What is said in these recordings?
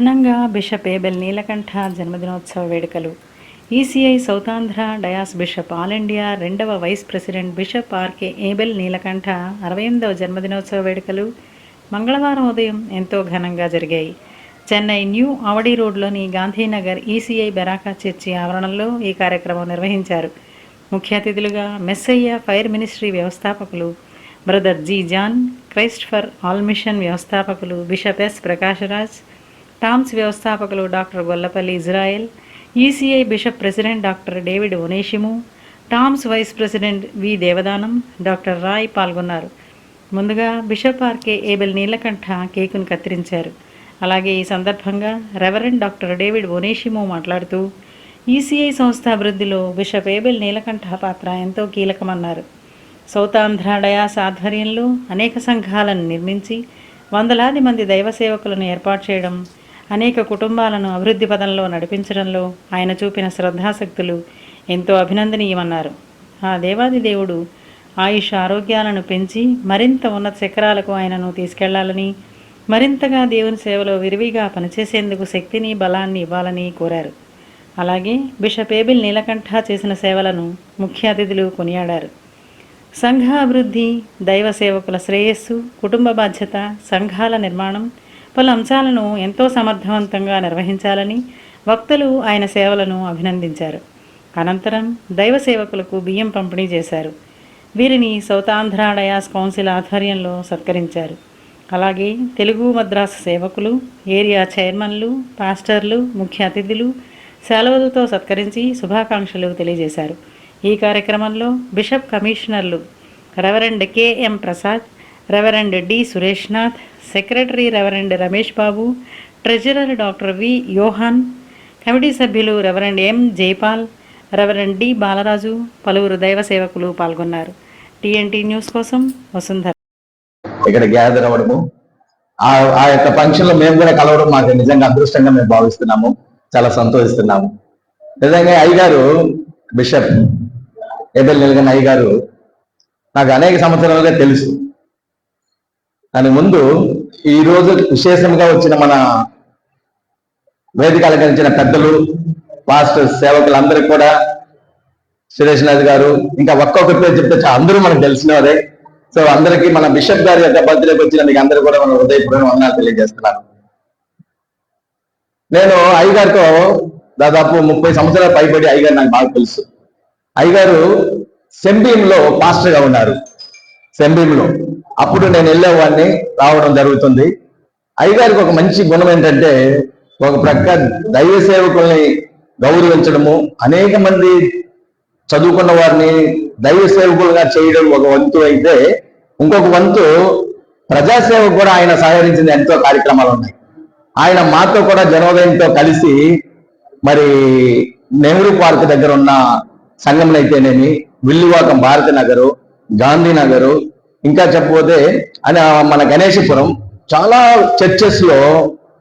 ఘనంగా bishop Abel Neelakantha జన్మదినోత్సవ వేడుకలు. ECI సౌతాంధ్ర dais bishop all India రెండవ vice president bishop RK Abel Neelakantha అరవై ఎనిమిదవ జన్మదినోత్సవ వేడుకలు మంగళవారం ఉదయం ఎంతో ఘనంగా జరిగాయి. చెన్నై న్యూ అవడి రోడ్లోని గాంధీనగర్ ఈసీఐ బెరాకా చర్చి ఆవరణలో ఈ కార్యక్రమం నిర్వహించారు. ముఖ్య అతిథులుగా మెస్సయ్య ఫైర్ మినిస్ట్రీ వ్యవస్థాపకులు brother G John Christ for all mission వ్యవస్థాపకులు బిషప్ ఎస్ ప్రకాశరాజ్ టామ్స్ వ్యవస్థాపకులు doctor Gollapalli Israel ECI bishop president doctor David Onesimu Toms vice president V Devadanam doctor Roy పాల్గొన్నారు. ముందుగా బిషప్ ఆర్కే ఏబెల్ నీలకంఠ కేకును కత్తిరించారు. అలాగే ఈ సందర్భంగా రెవరెండ్ డాక్టర్ డేవిడ్ ఒనేషిమో మాట్లాడుతూ ఈసీఐ సంస్థ అభివృద్ధిలో బిషప్ ఏబెల్ నీలకంఠ పాత్ర ఎంతో కీలకమన్నారు. సౌతాంధ్ర డయాస్ ఆధ్వర్యంలో అనేక సంఘాలను నిర్మించి వందలాది మంది దైవ సేవకులను ఏర్పాటు చేయడం అనేక కుటుంబాలను అభివృద్ధి పదంలో నడిపించడంలో ఆయన చూపిన శ్రద్ధాశక్తులు ఎంతో అభినందనీయమన్నారు. ఆ దేవాది దేవుడు ఆయుష్ ఆరోగ్యాలను పెంచి మరింత ఉన్నత శిఖరాలకు ఆయనను తీసుకెళ్ళాలని మరింతగా దేవుని సేవలో విరివిగా పనిచేసేందుకు శక్తిని బలాన్ని ఇవ్వాలని కోరారు. అలాగే బిషప్ ఏబిల్ నీలకంఠ చేసిన సేవలను ముఖ్య అతిథులు కొనియాడారు. సంఘ అభివృద్ధి దైవ సేవకుల శ్రేయస్సు కుటుంబ బాధ్యత సంఘాల నిర్మాణం పలు అంశాలను ఎంతో సమర్థవంతంగా నిర్వహించాలని వక్తలు ఆయన సేవలను అభినందించారు. అనంతరం దైవ సేవకులకు బియ్యం పంపిణీ చేశారు. వీరిని సౌతాంధ్ర డయాస్ కౌన్సిల్ ఆధ్వర్యంలో సత్కరించారు. అలాగే తెలుగు మద్రాసు సేవకులు ఏరియా చైర్మన్లు పాస్టర్లు ముఖ్య అతిథులు సెలవులతో సత్కరించి శుభాకాంక్షలు తెలియజేశారు. ఈ కార్యక్రమంలో బిషప్ కమిషనర్లు reverend KM Prasad reverend D Sureshnath secretary reverend Ramesh Babu treasurer doctor V Yohan committee సభ్యులు reverend M Jaipal reverend D Balaraju పలువురు దైవ సేవకులు పాల్గొన్నారు. టీఎన్టీ న్యూస్ కోసం వసుంధర. ఇక్కడ గ్యాదర్ అవ్వడము ఆ ఆ యొక్క ఫంక్షన్లో మేము కూడా కలవడం మాకు నిజంగా అదృష్టంగా మేము భావిస్తున్నాము చాలా సంతోషిస్తున్నాము. నిజంగా అయ్యగారు బిషప్ ఏబెల్ నిలగన్ అయ్యగారు నాకు అనేక సంవత్సరాలుగా తెలుసు. దాని ముందు ఈ రోజు విశేషంగా వచ్చిన మన వేదిక అలంకరించిన పెద్దలు పాస్టర్ సేవకులందరికీ కూడా సురేష్ నాథ్ గారు ఇంకా ఒక్కొక్క పేరు చెప్తే అందరూ మనకు తెలిసిన వారే సో అందరికీ మన బిషప్ గారి యొక్క బర్త్డేకి వచ్చిన మీకు అందరూ కూడా మన హృదయపూర్వక వందనాలు తెలియజేస్తున్నాను. నేను అయ్యగారితో దాదాపు ముప్పై సంవత్సరాల పైబడి అయ్యగారు నాకు బాగా తెలుసు. అయ్యగారు సెంబీంలో పాస్టర్గా ఉన్నారు. సెంబీంలో. అప్పుడు నేను వెళ్ళేవాడిని రావడం జరుగుతుంది. అయ్యగారికి ఒక మంచి గుణం ఏంటంటే ఒక ప్రక్క దైవ సేవకుల్ని గౌరవించడము అనేక మంది చదువుకున్న వారిని దైవ సేవకులుగా చేయడం ఒక వంతు అయితే ఇంకొక వంతు ప్రజాసేవ కూడా ఆయన సహకరించిన ఎంతో కార్యక్రమాలు ఉన్నాయి. ఆయన మాతో కూడా జనోదయంతో కలిసి మరి నెహ్రూ పార్క్ దగ్గర ఉన్న సంఘంలో అయితేనేమి విల్లువాకం భారతి నగరు గాంధీ నగరు ఇంకా చెప్పబోతే అని మన గణేశపురం చాలా చర్చెస్లో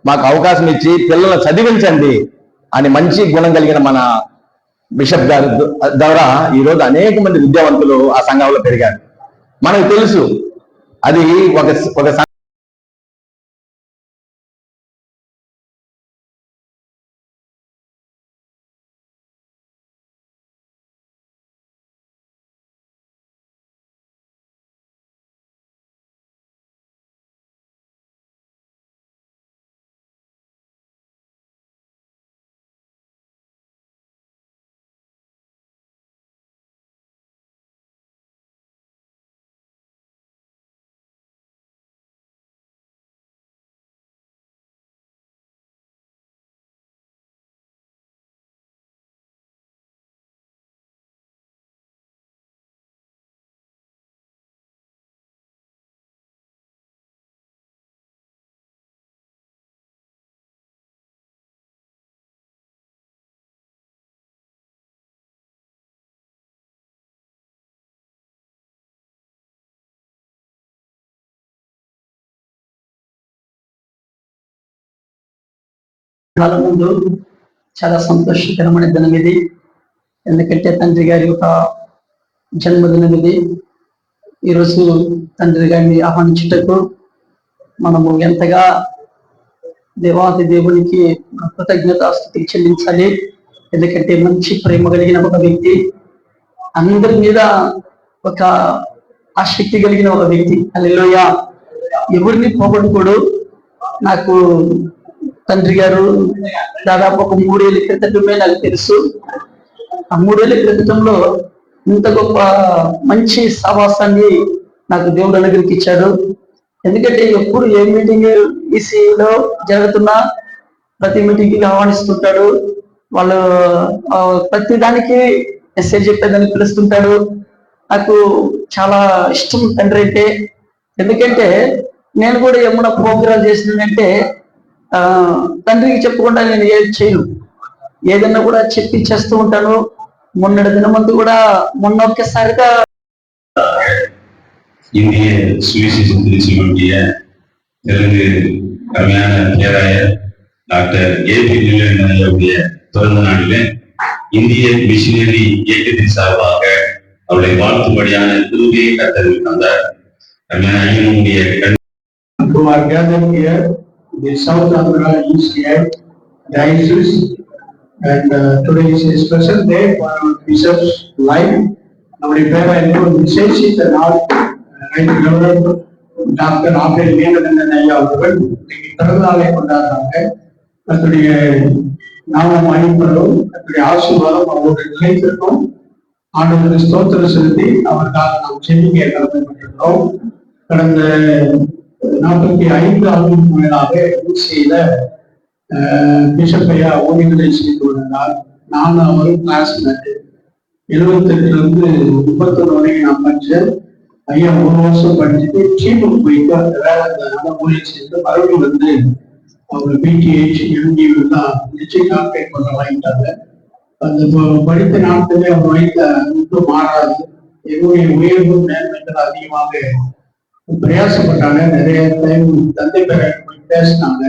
మాకు అవకాశం ఇచ్చి పిల్లలను చదివించండి అని మంచి గుణం కలిగిన మన బిషప్ గారి ద్వారా ఈ రోజు అనేక మంది విద్యావంతులు ఆ సంఘంలో పెరిగారు. మనకు తెలుసు అది ఒక ఒక సం- ముందు చాలా సంతోషకరమైన దినం ఇది. ఎందుకంటే తండ్రి గారి యొక్క జన్మదినం ఇది. ఈరోజు తండ్రి గారిని ఆహ్వానించుటకు మనము ఎంతగా దేవాది దేవునికి కృతజ్ఞతాస్థితి చెల్లించాలి. ఎందుకంటే మంచి ప్రేమ కలిగిన ఒక వ్యక్తి అందరి మీద ఒక ఆసక్తి కలిగిన ఒక వ్యక్తి. అల్లెలోయ ఎవరిని పోగొట్టుకోడు. నాకు తండ్రి గారు దాదాపు ఒక మూడేళ్ళ క్రితమే నాకు తెలుసు. ఆ మూడేళ్ళ క్రితంలో ఇంత గొప్ప మంచి సహవాసాన్ని నాకు దేవుడు అనుగ్రహించి ఇచ్చాడు. ఎందుకంటే ఎప్పుడు ఏ మీటింగ్ ఈసీలో జరుగుతున్నా ప్రతి మీటింగ్కి ఆహ్వానిస్తుంటాడు. వాళ్ళు ప్రతి దానికి మెసేజ్ చెప్పేదానికి పిలుస్తుంటాడు. నాకు చాలా ఇష్టం తండ్రి అయితే. ఎందుకంటే నేను కూడా ఏమన్నా ప్రోగ్రామ్ చేసినానంటే తండ్రికి చెప్పకుండా నేను ఏది చేయను ఏదన్నా కూడా చెప్పి చేస్తూ ఉంటాను మొన్నటి దినమంతా కూడా మొన్న ఒక్కసారిగా இந்திய சுவிசேஷம் திருச்சியுடைய தெலுங்கு அருமையான பேராயர் டாக்டர் ஏ பி நிலையனுடைய பிறந்த நாளிலே இந்திய மிஷினரி இயக்கத்தின் சார்பாக அவளை வாழ்த்தும்படியான திருவியை கத்தரில் தந்தார் அருமையான ஐயனுடைய கண் who are gathered here, the South Andhra ECI Diocese. And uh, today is a special day for our Bishop's life. நம்முடைய பேரை இன்னும் விசேஷித்த நாள். Right governor doctor Abel Veeranandan ஐயா அவர்கள் இன்னைக்கு பிறந்த நாளை கொண்டாடுறாங்க. அதனுடைய நாமம் மணிப்படும் அதனுடைய ஆசீர்வாதம் அவருடைய நிலைத்திருக்கும். ஆண்டவருக்கு ஸ்தோத்திரம் செலுத்தி அவருக்காக நாம் செல்லிங்க கலந்து கொண்டிருக்கிறோம் கடந்த நாற்பத்தி ஐந்து ஆண்டுகளுக்கு மேலாக ஊசியில பிஷப்பையா ஓய்வுகளை செய்து வருகிறார் நான் அவரும் கிளாஸ்மேட் எழுபத்தி எட்டுல இருந்து முப்பத்தொன்னு வரைக்கும் நான் படிச்சேன். ஐயா ஒரு வருஷம் படிச்சுட்டு சீப்புக்கு போயிட்டு அந்த வேலை அந்த ஊழியர் செய்து மறுபடியும் வந்து அவர் பிடிஹெச் எம்ஜியூ எல்லாம் நிச்சயம் கான்டாக்ட் பண்ண வாங்கிட்டாங்க அந்த படித்த நாட்களே அவர் வயதுல மாறாது. என்னுடைய உயர்வு மேன்மைகள் அதிகமாக பிரயாசப்பட்டாங்க நிறைய டைம் தந்தை பேர போய் பேசினாங்க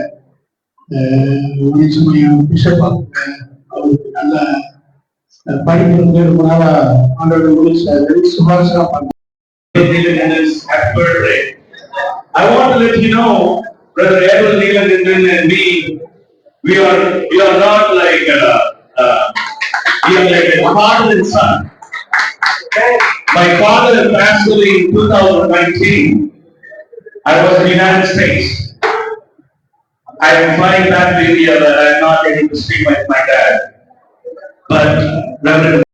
நிச்சயமையா பிஷப் அவருக்கு நல்ல அஹ், படிப்பு வந்து ரொம்ப நாளா ஆண்டோட முடிச்சு சுபாஷனா பண்ணாங்க Neelanandan's happy birthday. I want to let you know, Brother Abel Neelanandan and me, we are, we are not like, uh, uh, we are like a father and son. My father passed away in two thousand nineteen. I was in the United States. I am flying back to India, but I am not able to speak like my dad. But Reverend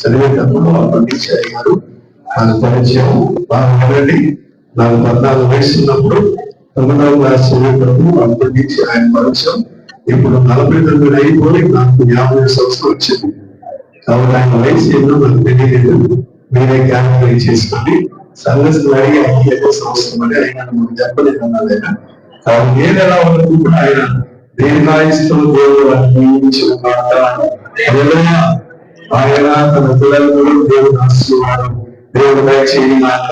చదివేటప్పుడు పండించారు గారు నాకు పరిచయం బాగా వినండి నాకు పద్నాలుగు వయసు ఉన్నప్పుడు తొమ్మిదవ క్లాస్ చదివేటప్పుడు అప్పటి నుంచి ఆయన పరిచయం. ఇప్పుడు నలభై తొమ్మిది అయిపోయి నాకు యాభై సంవత్సరం వచ్చింది. కాబట్టి ఆయన వయసు ఏంటో నాకు తెలియలేదు. మీరే జ్ఞాపకం చేసుకొని సంఘస్థులు అడిగి అయ్యి ఎన్నో సంవత్సరం అని ఆయన మనకు చెప్పలేదు అన్నది ఆయన కాబట్టి నేను ఎలా వరకు కూడా ఆయన దీర్ఘాయుస్తో దేవుడు అందించి ఉన్నాడు ఆయన తన పిల్లలను దేవుడు ఆశీర్వాదం దేవుడు దయచేయి నాక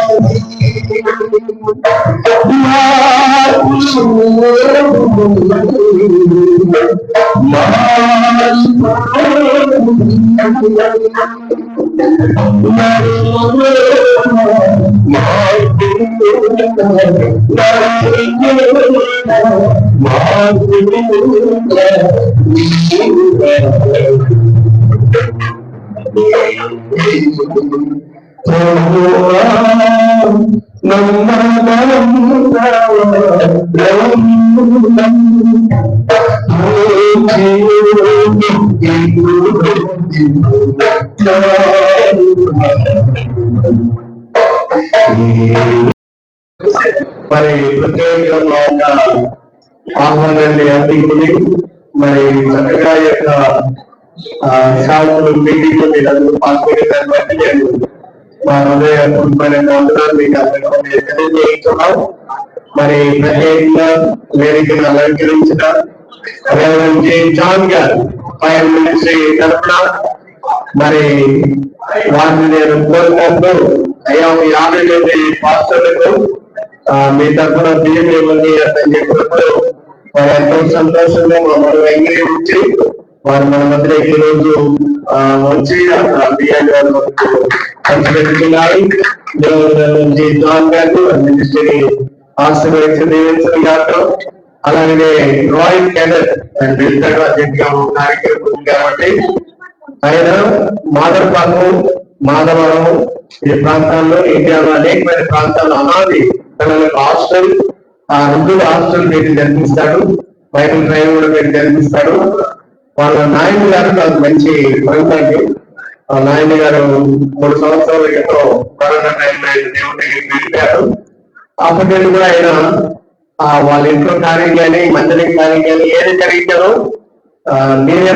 Oh, మరి ప్రత్యేకంగా ఉన్న ఆహ్వానాన్ని అందించి మరి చక్కగా యొక్క సాగులు మీటింగ్లు పాల్గొనే దాన్ని బట్టి నేను మా హృదయపూర్వకమైన వందనాలు మీకు అందరికీ తెలియజేస్తున్నాం మరి ప్రత్యేకంగా వేదికను అలంకరించిన రెవరెండ్ జాన్ గారు ఫైర్ మినిస్ట్రీ తరఫున మరి వారిని నేను కోరుకుంటూ అయ్యా మీ మంది పాస్టర్లకు మీ తరఫున బియ్యం ఇవ్వండి అని చెప్పినప్పుడు వారు ఎంతో సంతోషంగా మమ్మల్ని అంగీకరించి వారు మన మధ్య ఈ రోజు వచ్చి పంచిపెట్టుకున్నారు జాన్ గారు మినిస్ట్రీ ఆశీర్వదించి గారు. అలాగే రాయల్ క్యాడర్ అండ్ అధ్యక్షుడిగా కాబట్టి ఆయన మాదర్పాకు మాధవరం ఈ ప్రాంతాల్లో ఇండియాలో అనేకమైన ప్రాంతాల్లో అనాది పిల్లలకు హాస్టల్ ఆ రెండు హాస్టల్ పెట్టి జన్మిస్తాడు. బయట డ్రైవ్ కూడా పెట్టి జరిపిస్తాడు వాళ్ళ నాయన గారు నాకు మంచి ఫ్రెండ్ అండి. నాయన గారు మూడు సంవత్సరాల క్రితం కరోనా టైంలో ఆయన దేవుడి దగ్గరికి వెళ్ళారు అప్పటి నుండి కూడా ఆయన వాళ్ళ ఇంట్లో కార్యం కానీ మందిరం కార్యం కానీ ఏది జరిగించారో నేనే